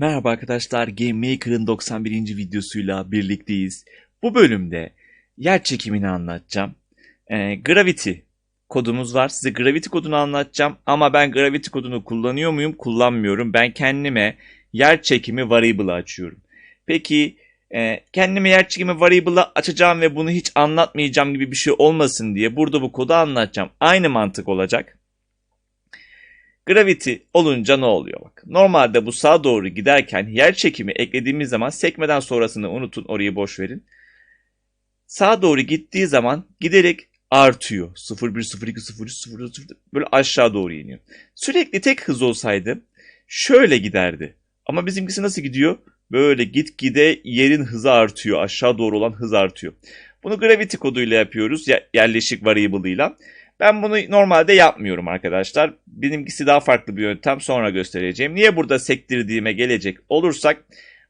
Merhaba arkadaşlar, Game Maker'ın 91. videosuyla birlikteyiz. Bu bölümde yer çekimini anlatacağım. Ee, Gravity kodumuz var. Size Gravity kodunu anlatacağım ama ben Gravity kodunu kullanıyor muyum? Kullanmıyorum. Ben kendime yer çekimi variable'ı açıyorum. Peki e, kendime yer çekimi variable'ı açacağım ve bunu hiç anlatmayacağım gibi bir şey olmasın diye burada bu kodu anlatacağım. Aynı mantık olacak. Gravity olunca ne oluyor bak. Normalde bu sağa doğru giderken yer çekimi eklediğimiz zaman sekmeden sonrasını unutun orayı boş verin. Sağa doğru gittiği zaman giderek artıyor. 0 1 0 2 0 3 0 4 0 böyle aşağı doğru iniyor. Sürekli tek hız olsaydı şöyle giderdi. Ama bizimkisi nasıl gidiyor? Böyle gitgide yerin hızı artıyor. Aşağı doğru olan hız artıyor. Bunu gravity koduyla yapıyoruz. Yerleşik variable'ıyla. Ben bunu normalde yapmıyorum arkadaşlar. Benimkisi daha farklı bir yöntem sonra göstereceğim. Niye burada sektirdiğime gelecek olursak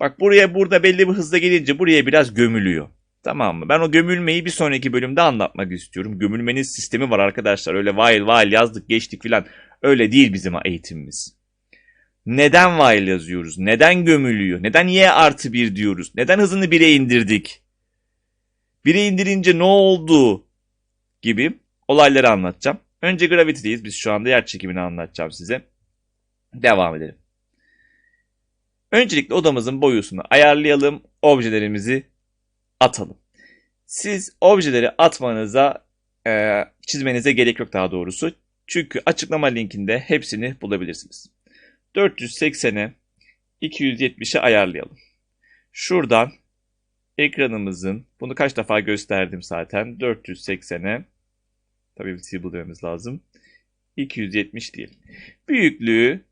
bak buraya burada belli bir hızla gelince buraya biraz gömülüyor. Tamam mı? Ben o gömülmeyi bir sonraki bölümde anlatmak istiyorum. Gömülmenin sistemi var arkadaşlar. Öyle while while yazdık geçtik filan. Öyle değil bizim eğitimimiz. Neden while yazıyoruz? Neden gömülüyor? Neden y artı 1 diyoruz? Neden hızını 1'e indirdik? 1'e indirince ne oldu? Gibi olayları anlatacağım. Önce Gravity'deyiz. Biz şu anda yer çekimini anlatacağım size. Devam edelim. Öncelikle odamızın boyusunu ayarlayalım. Objelerimizi atalım. Siz objeleri atmanıza, e, çizmenize gerek yok daha doğrusu. Çünkü açıklama linkinde hepsini bulabilirsiniz. 480'e 270'e ayarlayalım. Şuradan ekranımızın, bunu kaç defa gösterdim zaten, 480'e Tabii bir table dememiz lazım. 270 diyelim. Büyüklüğü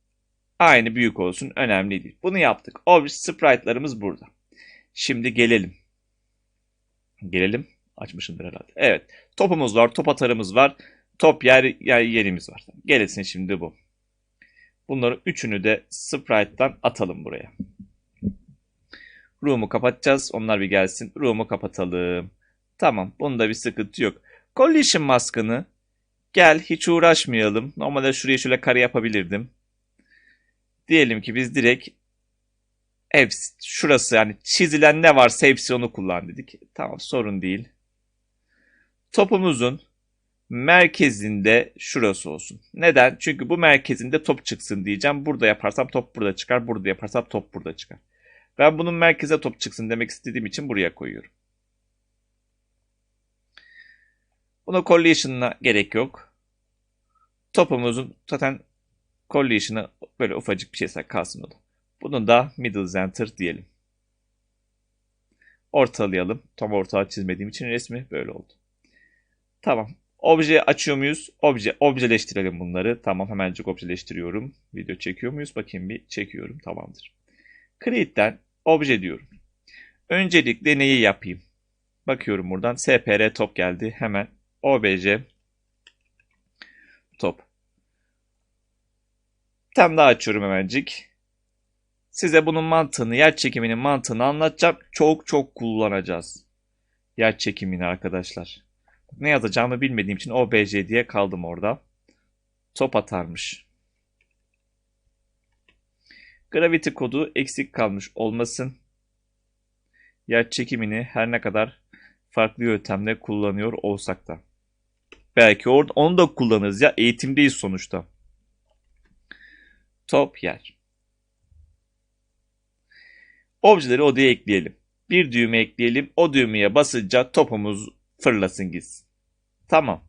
aynı büyük olsun. Önemli değil. Bunu yaptık. Object sprite'larımız burada. Şimdi gelelim. Gelelim. Açmışımdır herhalde. Evet. Topumuz var. Top atarımız var. Top yer, yer yerimiz var. Gelesin şimdi bu. Bunları üçünü de sprite'dan atalım buraya. Room'u kapatacağız. Onlar bir gelsin. Room'u kapatalım. Tamam. Bunda bir sıkıntı yok. Collision maskını gel hiç uğraşmayalım. Normalde şuraya şöyle kare yapabilirdim. Diyelim ki biz direkt hepsi şurası yani çizilen ne varsa hepsi onu kullan dedik. Tamam sorun değil. Topumuzun merkezinde şurası olsun. Neden? Çünkü bu merkezinde top çıksın diyeceğim. Burada yaparsam top burada çıkar. Burada yaparsam top burada çıkar. Ben bunun merkeze top çıksın demek istediğim için buraya koyuyorum. Buna collision'la gerek yok. Topumuzun zaten collision'ı böyle ufacık bir şeyse kalsın o da. Bunun da middle center diyelim. Ortalayalım. Tam ortağı çizmediğim için resmi böyle oldu. Tamam. Obje açıyor muyuz? Obje, objeleştirelim bunları. Tamam hemencik objeleştiriyorum. Video çekiyor muyuz? Bakayım bir çekiyorum. Tamamdır. Create'den obje diyorum. Öncelikle neyi yapayım? Bakıyorum buradan. SPR top geldi. Hemen OBC top. Bir tane daha açıyorum hemencik. Size bunun mantığını, yer çekiminin mantığını anlatacağım. Çok çok kullanacağız. Yer çekimini arkadaşlar. Ne yazacağımı bilmediğim için OBC diye kaldım orada. Top atarmış. Gravity kodu eksik kalmış olmasın. Yer çekimini her ne kadar farklı yöntemle kullanıyor olsak da. Belki orada onu da kullanırız ya. Eğitimdeyiz sonuçta. Top yer. Objeleri odaya ekleyelim. Bir düğme ekleyelim. O düğmeye basınca topumuz fırlasın gitsin. Tamam.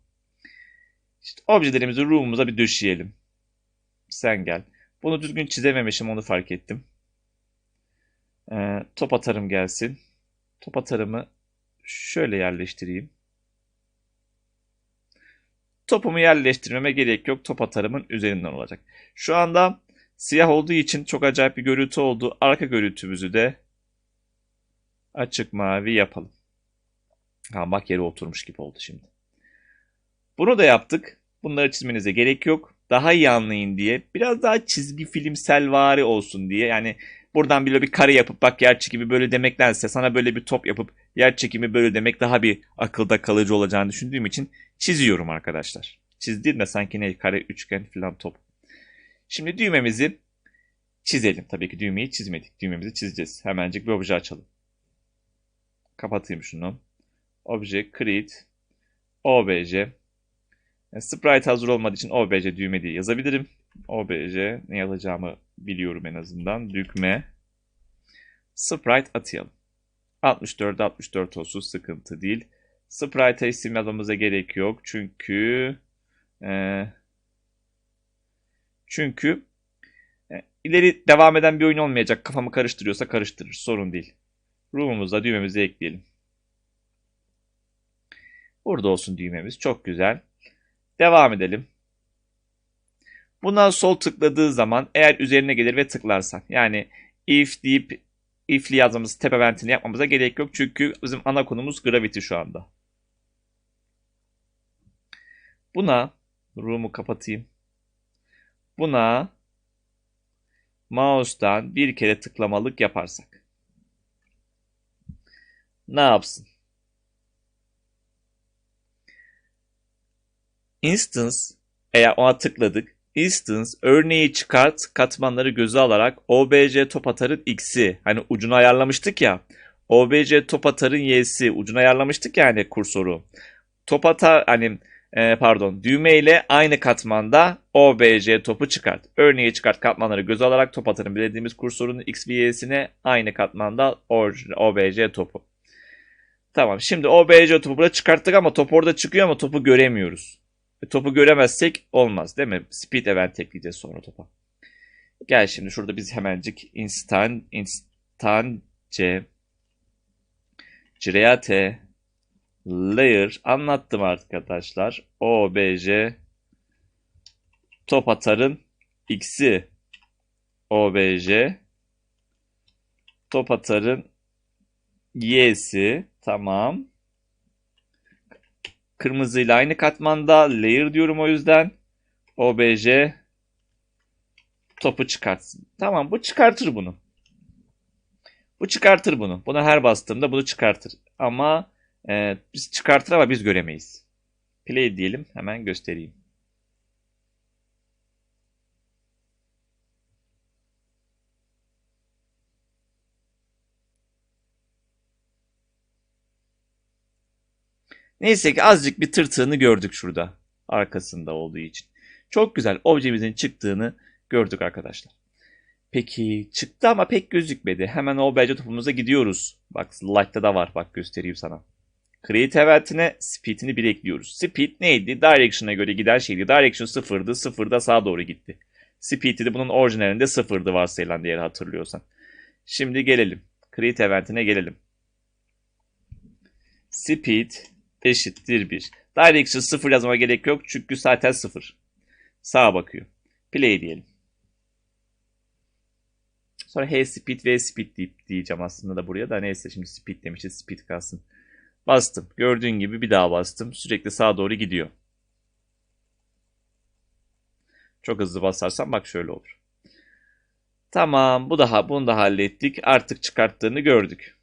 İşte objelerimizi room'umuza bir döşeyelim. Sen gel. Bunu düzgün çizememişim onu fark ettim. Ee, top atarım gelsin. Top atarımı şöyle yerleştireyim. Topumu yerleştirmeme gerek yok. Top atarımın üzerinden olacak. Şu anda siyah olduğu için çok acayip bir görüntü oldu. Arka görüntümüzü de açık mavi yapalım. Ha, bak yere oturmuş gibi oldu şimdi. Bunu da yaptık. Bunları çizmenize gerek yok. Daha iyi anlayın diye. Biraz daha çizgi filmsel vari olsun diye. Yani buradan böyle bir kare yapıp bak yer çekimi böyle demektense sana böyle bir top yapıp yer çekimi böyle demek daha bir akılda kalıcı olacağını düşündüğüm için çiziyorum arkadaşlar. Çizdiğim de sanki ne kare, üçgen falan top. Şimdi düğmemizi çizelim. Tabii ki düğmeyi çizmedik. Düğmemizi çizeceğiz. Hemencik bir obje açalım. Kapatayım şunu. Obje create obj. Yani sprite hazır olmadığı için obj düğme diye yazabilirim. Obj ne yazacağımı biliyorum en azından. Düğme sprite atayalım. 64 64 olsun sıkıntı değil. Sprite'a isim yazmamıza gerek yok. Çünkü e, çünkü e, ileri devam eden bir oyun olmayacak. Kafamı karıştırıyorsa karıştırır. Sorun değil. Room'umuza düğmemizi ekleyelim. Burada olsun düğmemiz. Çok güzel. Devam edelim. Bundan sol tıkladığı zaman eğer üzerine gelir ve tıklarsan yani if deyip if'li yazmamız tepe ventini yapmamıza gerek yok. Çünkü bizim ana konumuz gravity şu anda. Buna room'u kapatayım. Buna mouse'dan bir kere tıklamalık yaparsak ne yapsın? Instance eğer ona tıkladık. Instance örneği çıkart katmanları göze alarak obj top atarın x'i hani ucunu ayarlamıştık ya. obj top atarın y'si ucunu ayarlamıştık ya hani kursoru. Top atar hani e, pardon düğme ile aynı katmanda obj topu çıkart. Örneği çıkart katmanları göze alarak top atarın bildiğimiz kursorun x ve y'sine aynı katmanda obj topu. Tamam şimdi obj topu burada çıkarttık ama top orada çıkıyor ama topu göremiyoruz. E, topu göremezsek olmaz değil mi? Speed event ekleyeceğiz sonra topa. Gel şimdi şurada biz hemencik instant instance create layer anlattım arkadaşlar. obj top atarın x'i obj top atarın y'si tamam. Kırmızıyla aynı katmanda layer diyorum o yüzden. obj topu çıkartsın. Tamam bu çıkartır bunu. Bu çıkartır bunu. Buna her bastığımda bunu çıkartır. Ama e, biz çıkartır ama biz göremeyiz. Play diyelim. Hemen göstereyim. Neyse ki azıcık bir tırtığını gördük şurada. Arkasında olduğu için. Çok güzel objemizin çıktığını gördük arkadaşlar. Peki çıktı ama pek gözükmedi. Hemen obj topumuza gidiyoruz. Bak slide'da da var. Bak göstereyim sana. Create eventine speed'ini bir ekliyoruz. Speed neydi? Direction'a göre giden şeydi. Direction sıfırdı. Sıfırda sağa doğru gitti. Speed'i de bunun orijinalinde sıfırdı varsayılan değeri hatırlıyorsan. Şimdi gelelim. Create eventine gelelim. Speed eşittir 1. Direction 0 yazmama gerek yok çünkü zaten 0. Sağa bakıyor. Play diyelim. Sonra H speed V speed deyip diyeceğim aslında da buraya da neyse şimdi speed demişiz speed kalsın. Bastım. Gördüğün gibi bir daha bastım. Sürekli sağa doğru gidiyor. Çok hızlı basarsam bak şöyle olur. Tamam bu daha bunu da hallettik. Artık çıkarttığını gördük.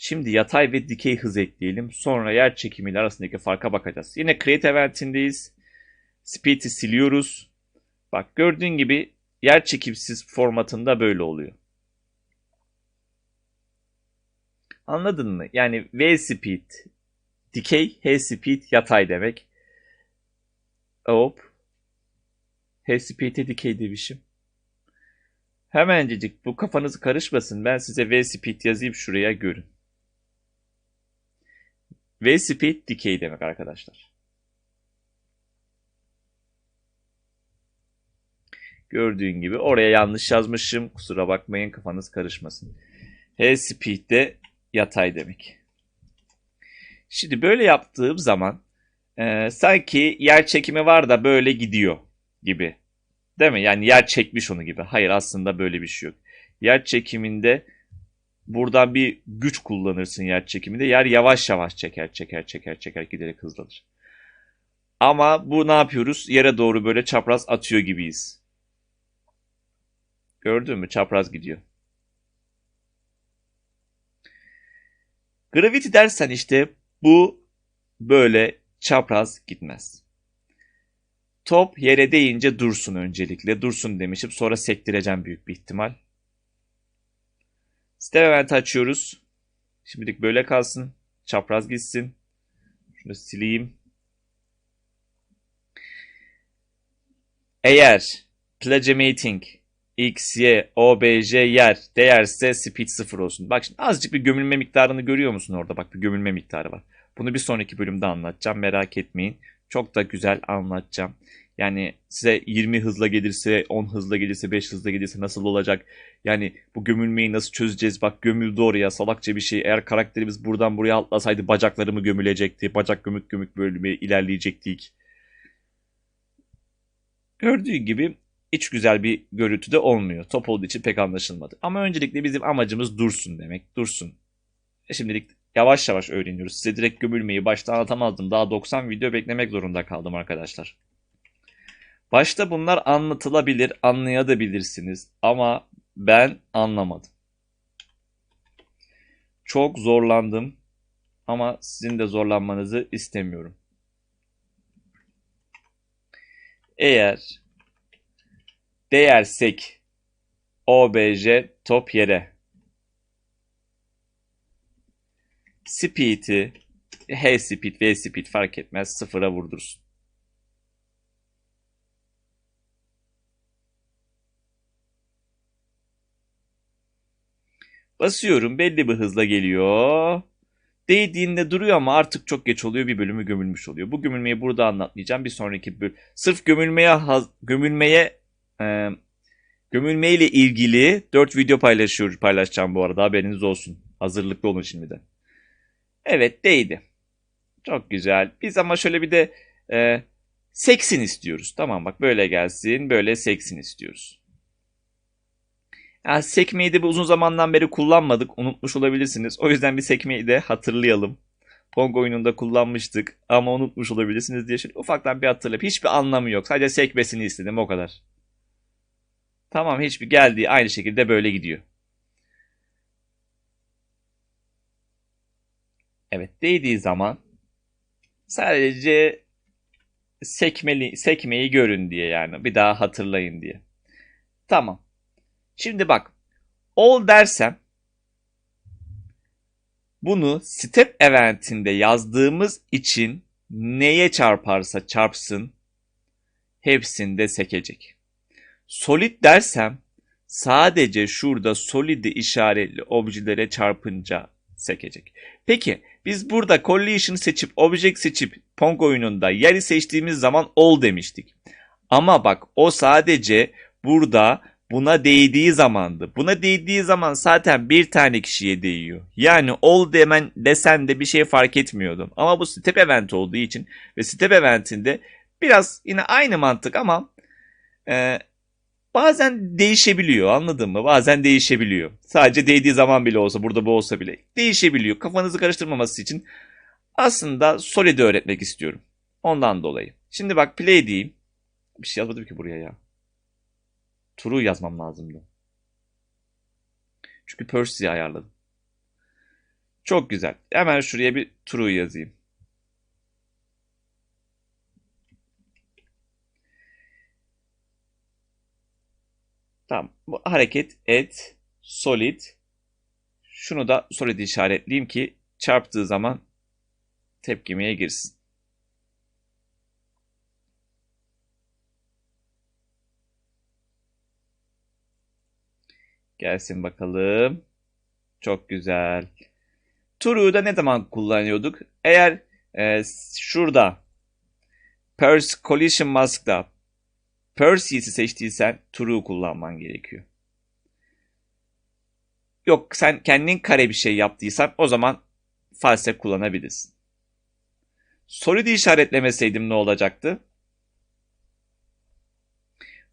Şimdi yatay ve dikey hız ekleyelim. Sonra yer çekimiyle arasındaki farka bakacağız. Yine create event'indeyiz. Speed'i siliyoruz. Bak gördüğün gibi yer çekimsiz formatında böyle oluyor. Anladın mı? Yani V speed dikey, H speed yatay demek. Hop. H speed'e dikey demişim. Hemencecik bu kafanızı karışmasın. Ben size V speed yazayım şuraya görün. V speed dikey demek arkadaşlar. Gördüğün gibi oraya yanlış yazmışım. Kusura bakmayın kafanız karışmasın. H speed de yatay demek. Şimdi böyle yaptığım zaman e, sanki yer çekimi var da böyle gidiyor gibi. Değil mi? Yani yer çekmiş onu gibi. Hayır aslında böyle bir şey yok. Yer çekiminde buradan bir güç kullanırsın yer çekiminde. Yer yavaş yavaş çeker çeker çeker çeker giderek hızlanır. Ama bu ne yapıyoruz? Yere doğru böyle çapraz atıyor gibiyiz. Gördün mü? Çapraz gidiyor. Gravity dersen işte bu böyle çapraz gitmez. Top yere değince dursun öncelikle. Dursun demişim. Sonra sektireceğim büyük bir ihtimal. Step event açıyoruz. Şimdilik böyle kalsın. Çapraz gitsin. Şunu sileyim. Eğer Plagemating X, Y, O, B, J yer değerse speed 0 olsun. Bak şimdi azıcık bir gömülme miktarını görüyor musun orada? Bak bir gömülme miktarı var. Bunu bir sonraki bölümde anlatacağım. Merak etmeyin. Çok da güzel anlatacağım. Yani size 20 hızla gelirse, 10 hızla gelirse, 5 hızla gelirse nasıl olacak? Yani bu gömülmeyi nasıl çözeceğiz? Bak gömüldü oraya salakça bir şey. Eğer karakterimiz buradan buraya atlasaydı bacakları mı gömülecekti? Bacak gömük gömük bölümü ilerleyecektik. Gördüğü gibi hiç güzel bir görüntü de olmuyor. Top olduğu için pek anlaşılmadı. Ama öncelikle bizim amacımız dursun demek. Dursun. E şimdilik yavaş yavaş öğreniyoruz. Size direkt gömülmeyi başta anlatamazdım. Daha 90 video beklemek zorunda kaldım arkadaşlar. Başta bunlar anlatılabilir, anlayabilirsiniz ama ben anlamadım. Çok zorlandım ama sizin de zorlanmanızı istemiyorum. Eğer değersek OBJ top yere speed'i H speed, V speed fark etmez sıfıra vurdursun. Basıyorum belli bir hızla geliyor. Değdiğinde duruyor ama artık çok geç oluyor bir bölümü gömülmüş oluyor. Bu gömülmeyi burada anlatmayacağım. Bir sonraki bölüm. Sırf gömülmeye haz- gömülmeye e, gömülmeyle ilgili 4 video paylaşıyor paylaşacağım bu arada haberiniz olsun. Hazırlıklı olun şimdiden. Evet değdi. Çok güzel. Biz ama şöyle bir de e, seksin istiyoruz. Tamam bak böyle gelsin. Böyle seksin istiyoruz. Yani sekmeyi de bir uzun zamandan beri kullanmadık. Unutmuş olabilirsiniz. O yüzden bir sekmeyi de hatırlayalım. Pong oyununda kullanmıştık ama unutmuş olabilirsiniz diye şöyle ufaktan bir hatırlayıp hiçbir anlamı yok. Sadece sekmesini istedim o kadar. Tamam hiçbir geldiği aynı şekilde böyle gidiyor. Evet değdiği zaman sadece sekmeli sekmeyi görün diye yani bir daha hatırlayın diye. Tamam. Şimdi bak. All dersem bunu step eventinde yazdığımız için neye çarparsa çarpsın hepsinde sekecek. Solid dersem sadece şurada solid'i işaretli objelere çarpınca sekecek. Peki biz burada collision seçip object seçip Pong oyununda yeri seçtiğimiz zaman all demiştik. Ama bak o sadece burada buna değdiği zamandı. Buna değdiği zaman zaten bir tane kişiye değiyor. Yani all demen desen de bir şey fark etmiyordum. Ama bu step event olduğu için ve step eventinde biraz yine aynı mantık ama e, bazen değişebiliyor anladın mı? Bazen değişebiliyor. Sadece değdiği zaman bile olsa burada bu olsa bile değişebiliyor. Kafanızı karıştırmaması için aslında Solid'i öğretmek istiyorum. Ondan dolayı. Şimdi bak play diyeyim. Bir şey yazmadım ki buraya ya. True yazmam lazımdı. Çünkü Percy'yi ayarladım. Çok güzel. Hemen şuraya bir true yazayım. Tamam. Bu hareket et solid. Şunu da solid işaretleyeyim ki çarptığı zaman tepkimeye girsin. Gelsin bakalım. Çok güzel. True'yu da ne zaman kullanıyorduk? Eğer e, şurada Purse Collision Mask'da Percy'yi seçtiysen True kullanman gerekiyor. Yok sen kendin kare bir şey yaptıysan o zaman false kullanabilirsin. Solid'i işaretlemeseydim ne olacaktı?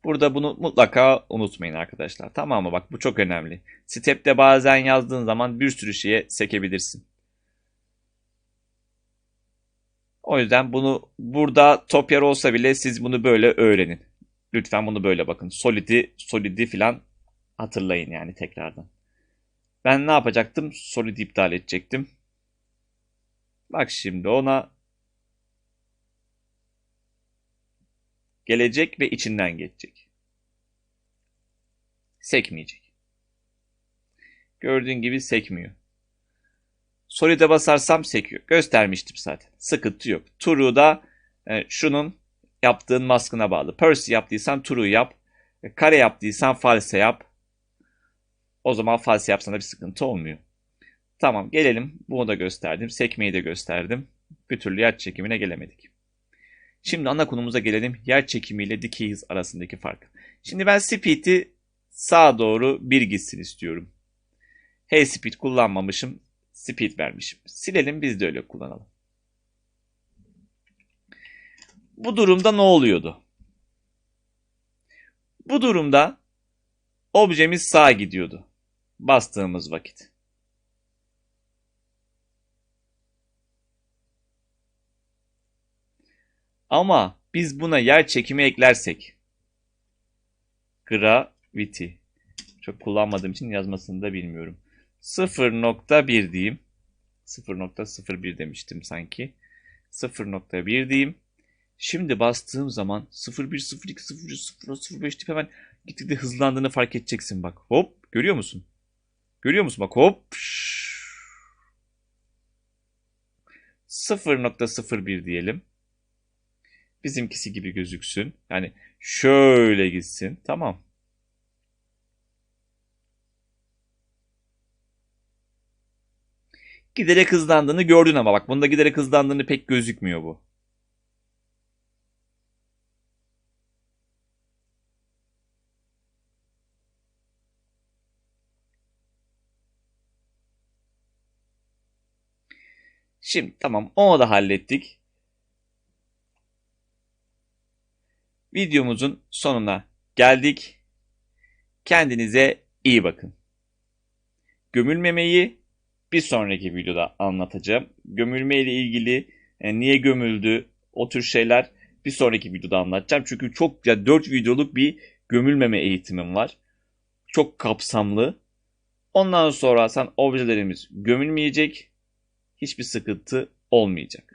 Burada bunu mutlaka unutmayın arkadaşlar. Tamam mı? Bak bu çok önemli. Step'te bazen yazdığın zaman bir sürü şeye sekebilirsin. O yüzden bunu burada top yer olsa bile siz bunu böyle öğrenin. Lütfen bunu böyle bakın. Solid'i, solid'i filan hatırlayın yani tekrardan. Ben ne yapacaktım? Solid'i iptal edecektim. Bak şimdi ona gelecek ve içinden geçecek. Sekmeyecek. Gördüğün gibi sekmiyor. Solid'e basarsam sekiyor. Göstermiştim zaten. Sıkıntı yok. True da e, şunun yaptığın maskına bağlı. Percy yaptıysan true yap. E, kare yaptıysan false yap. O zaman false yapsan da bir sıkıntı olmuyor. Tamam gelelim. Bunu da gösterdim. Sekmeyi de gösterdim. Bir türlü yer çekimine gelemedik. Şimdi ana konumuza gelelim. Yer çekimi ile dikey hız arasındaki fark. Şimdi ben speed'i sağa doğru bir gitsin istiyorum. Hey speed kullanmamışım. Speed vermişim. Silelim biz de öyle kullanalım. Bu durumda ne oluyordu? Bu durumda objemiz sağa gidiyordu. Bastığımız vakit. Ama biz buna yer çekimi eklersek gravity çok kullanmadığım için yazmasını da bilmiyorum. 0.1 diyeyim. 0.01 demiştim sanki. 0.1 diyeyim. Şimdi bastığım zaman 01, 02, 03, 04, 05 tip hemen gitgide hızlandığını fark edeceksin bak. Hop görüyor musun? Görüyor musun bak hop. 0.01 diyelim. Bizimkisi gibi gözüksün. Yani şöyle gitsin. Tamam. Giderek hızlandığını gördün ama bak bunda giderek hızlandığını pek gözükmüyor bu. Şimdi tamam onu da hallettik. Videomuzun sonuna geldik. Kendinize iyi bakın. Gömülmemeyi bir sonraki videoda anlatacağım. Gömülme ile ilgili yani niye gömüldü o tür şeyler bir sonraki videoda anlatacağım. Çünkü çok ya 4 videoluk bir gömülmeme eğitimim var. Çok kapsamlı. Ondan sonra sen objelerimiz gömülmeyecek. Hiçbir sıkıntı olmayacak.